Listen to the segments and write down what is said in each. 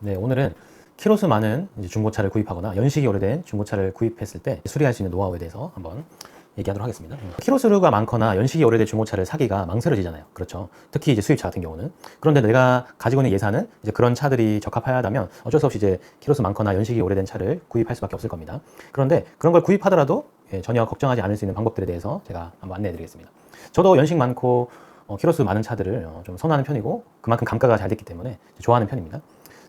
네, 오늘은 키로수 많은 중고차를 구입하거나 연식이 오래된 중고차를 구입했을 때 수리할 수 있는 노하우에 대해서 한번 얘기하도록 하겠습니다. 음. 키로수가 많거나 연식이 오래된 중고차를 사기가 망설여지잖아요. 그렇죠. 특히 이제 수입차 같은 경우는. 그런데 내가 가지고 있는 예산은 이제 그런 차들이 적합하다면 어쩔 수 없이 이제 키로수 많거나 연식이 오래된 차를 구입할 수밖에 없을 겁니다. 그런데 그런 걸 구입하더라도 예, 전혀 걱정하지 않을 수 있는 방법들에 대해서 제가 한번 안내해 드리겠습니다. 저도 연식 많고 어, 키로수 많은 차들을 어, 좀 선호하는 편이고 그만큼 감가가 잘 됐기 때문에 좋아하는 편입니다.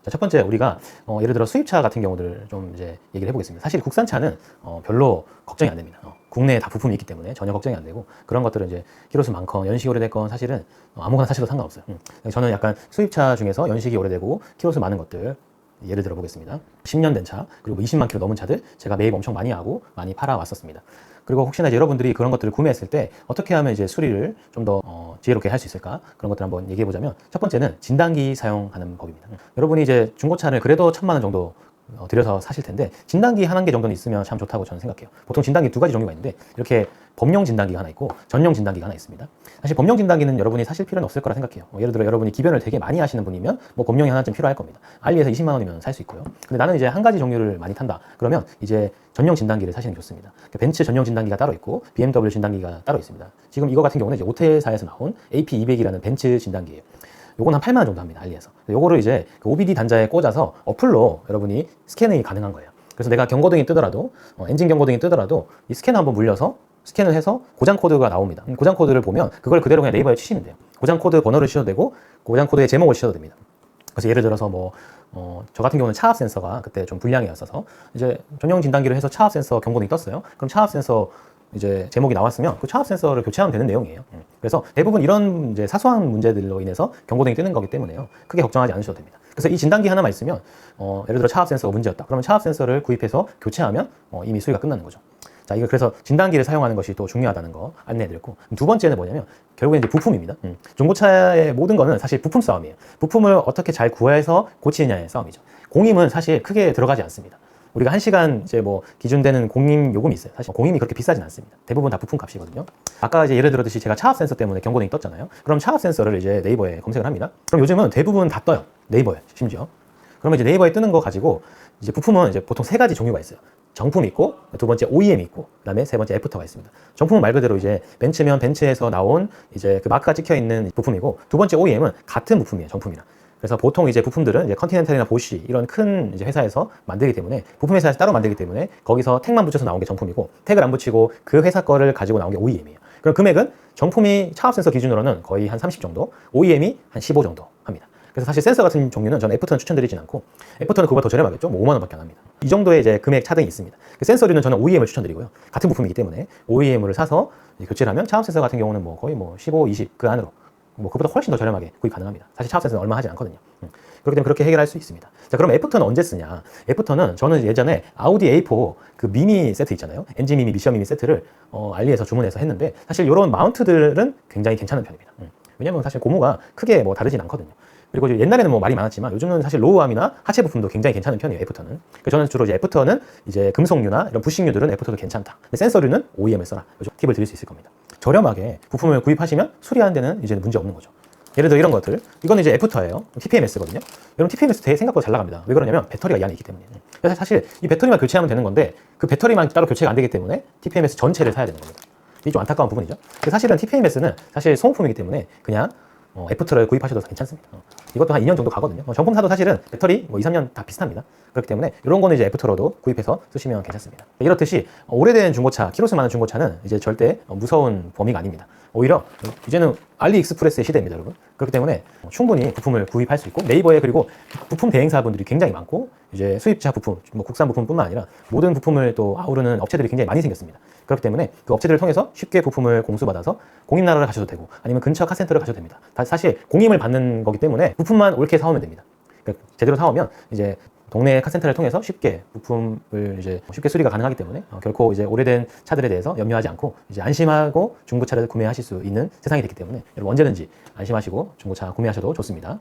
자, 첫 번째 우리가 어, 예를 들어 수입차 같은 경우들을 좀 이제 얘기를 해보겠습니다. 사실 국산차는 어, 별로 걱정이 안 됩니다. 어, 국내에 다 부품이 있기 때문에 전혀 걱정이 안 되고 그런 것들은 이제 키로수 많건 연식이 오래됐건 사실은 어, 아무거나 사셔도 상관없어요. 음. 저는 약간 수입차 중에서 연식이 오래되고 키로수 많은 것들 예를 들어 보겠습니다. 10년 된 차, 그리고 20만 킬로 넘은 차들 제가 매입 엄청 많이 하고 많이 팔아 왔었습니다. 그리고 혹시나 이제 여러분들이 그런 것들을 구매했을 때 어떻게 하면 이제 수리를 좀더 어, 지혜롭게 할 수 있을까 그런 것들 한번 얘기해 보자면 첫 번째는 진단기 사용하는 법입니다. 여러분이 이제 중고차를 그래도 천만 원 정도 어, 들여서 사실 텐데 진단기 한개 정도는 있으면 참 좋다고 저는 생각해요. 보통 진단기 두 가지 종류가 있는데 이렇게 범용 진단기가 하나 있고 전용 진단기가 하나 있습니다. 사실 범용 진단기는 여러분이 사실 필요는 없을 거라 생각해요. 어, 예를 들어 여러분이 기변을 되게 많이 하시는 분이면 뭐 범용이 하나쯤 필요할 겁니다. 알리에서 20만 원이면 살 수 있고요. 근데 나는 이제 한 가지 종류를 많이 탄다. 그러면 이제 전용 진단기를 사시는 게 좋습니다. 그 벤츠 전용 진단기가 따로 있고 BMW 진단기가 따로 있습니다. 지금 이거 같은 경우는 이제 오테사에서 나온 AP200이라는 벤츠 진단기예요. 요건 한 8만 원 정도 합니다. 알리에서. 요거를 이제 그 OBD 단자에 꽂아서 어플로 여러분이 스캐닝이 가능한 거예요. 그래서 내가 경고등이 뜨더라도 어, 엔진 경고등이 뜨더라도 이 스캐너 한번 물려서 스캔을 해서 고장 코드가 나옵니다. 음, 고장 코드를 보면 그걸 그대로 그냥 네이버에 치시면 돼요. 고장 코드 번호를 치셔도 되고 고장 코드의 제목을 치셔도 됩니다. 그래서 예를 들어서 뭐, 어, 저 같은 경우는 차압 센서가 그때 좀 불량이었어서 이제 전용 진단기를 해서 차압 센서 경고등이 떴어요. 그럼 차압 센서 이제 제목이 나왔으면 그 차압 센서를 교체하면 되는 내용이에요. 음. 그래서 대부분 이런 이제 사소한 문제들로 인해서 경고등이 뜨는 거기 때문에요. 크게 걱정하지 않으셔도 됩니다. 그래서 이 진단기 하나만 있으면 어, 예를 들어 차압 센서가 문제였다. 그러면 차압 센서를 구입해서 교체하면 어, 이미 수리가 끝나는 거죠. 자, 이거 그래서 진단기를 사용하는 것이 또 중요하다는 거 안내해드렸고 두 번째는 뭐냐면 결국엔 이제 부품입니다. 음. 중고차의 모든 거는 사실 부품 싸움이에요. 부품을 어떻게 잘 구해서 고치느냐의 싸움이죠. 공임은 사실 크게 들어가지 않습니다. 우리가 한 시간 이제 뭐 기준되는 공임 요금이 있어요. 사실 공임이 그렇게 비싸진 않습니다. 대부분 다 부품 값이거든요. 아까 이제 예를 들었듯이 제가 차압 센서 때문에 경고등이 떴잖아요. 그럼 차압 센서를 이제 네이버에 검색을 합니다. 그럼 요즘은 대부분 다 떠요. 네이버에 심지어. 그러면 이제 네이버에 뜨는 거 가지고 이제 부품은 이제 보통 세 가지 종류가 있어요. 정품 있고 두 번째 OEM 있고 그다음에 세 번째 애프터가 있습니다. 정품은 말 그대로 이제 벤츠면 벤츠에서 나온 이제 그 마크가 찍혀 있는 부품이고 두 번째 OEM은 같은 부품이에요. 정품이랑. 그래서 보통 이제 부품들은 이제 컨티넨탈이나 보쉬 이런 큰 이제 회사에서 만들기 때문에 부품 회사에서 따로 만들기 때문에 거기서 택만 붙여서 나온 게 정품이고 택을 안 붙이고 그 회사 거를 가지고 나온 게 OEM이에요. 그럼 금액은 정품이 차압 센서 기준으로는 거의 한 30 정도, OEM이 한 15 정도 합니다. 그래서 사실 센서 같은 종류는 저는 애프터는 추천드리진 않고 애프터는 그거보다 더 저렴하겠죠? 뭐 5만 원밖에 안 합니다. 이 정도의 이제 금액 차등이 있습니다. 그 센서류는 저는 OEM을 추천드리고요. 같은 부품이기 때문에 OEM을 사서 교체를 하면 차압 센서 같은 경우는 뭐 거의 뭐 15, 20 그 안으로 뭐 그보다 훨씬 더 저렴하게 구입 가능합니다. 사실 센서는 얼마 하지 않거든요. 음. 그렇기 때문에 그렇게 해결할 수 있습니다. 자, 그럼 애프터는 언제 쓰냐? 애프터는 저는 예전에 아우디 A4 그 미니 세트 있잖아요. 엔진 미니, 미션 미니 세트를 어, 알리에서 주문해서 했는데 사실 이런 마운트들은 굉장히 괜찮은 편입니다. 음. 왜냐면 사실 고무가 크게 뭐 다르진 않거든요. 그리고 옛날에는 뭐 말이 많았지만 요즘은 사실 로우암이나 하체 부품도 굉장히 괜찮은 편이에요. 애프터는. 저는 주로 이제 애프터는 이제 금속류나 이런 부식류들은 애프터도 괜찮다. 근데 센서류는 OEM을 써라. 요즘 팁을 드릴 수 있을 겁니다. 저렴하게 부품을 구입하시면 수리하는 데는 이제 문제 없는 거죠. 예를 들어 이런 것들. 이거는 이제 애프터예요. TPMS거든요. 여러분 TPMS 되게 생각보다 잘 나갑니다. 왜 그러냐면 배터리가 이 안에 있기 때문에. 그래서 사실 이 배터리만 교체하면 되는 건데 그 배터리만 따로 교체가 안 되기 때문에 TPMS 전체를 사야 되는 겁니다. 이게 좀 안타까운 부분이죠. 사실은 TPMS는 사실 소모품이기 때문에 그냥 어, 애프터를 구입하셔도 괜찮습니다. 어, 이것도 한 2년 정도 가거든요. 어, 정품 사도 사실은 배터리 뭐 2, 3년 다 비슷합니다. 그렇기 때문에 이런 거는 이제 애프터로도 구입해서 쓰시면 괜찮습니다. 이렇듯이 어, 오래된 중고차, 키로수 많은 중고차는 이제 절대 어, 무서운 범위가 아닙니다. 오히려 이제는 알리익스프레스의 시대입니다, 여러분. 그렇기 때문에 충분히 부품을 구입할 수 있고 네이버에 그리고 부품 대행사분들이 굉장히 많고 이제 수입차 부품, 뭐 국산 부품뿐만 아니라 모든 부품을 또 아우르는 업체들이 굉장히 많이 생겼습니다. 그렇기 때문에 그 업체들을 통해서 쉽게 부품을 공수받아서 공임나라를 가셔도 되고 아니면 근처 카센터를 가셔도 됩니다. 다 사실 공임을 받는 거기 때문에 부품만 옳게 사오면 됩니다. 그러니까 제대로 사오면 이제 동네 카센터를 통해서 쉽게 부품을 이제 쉽게 수리가 가능하기 때문에 어, 결코 이제 오래된 차들에 대해서 염려하지 않고 이제 안심하고 중고차를 구매하실 수 있는 세상이 됐기 때문에 여러분 언제든지 안심하시고 중고차 구매하셔도 좋습니다.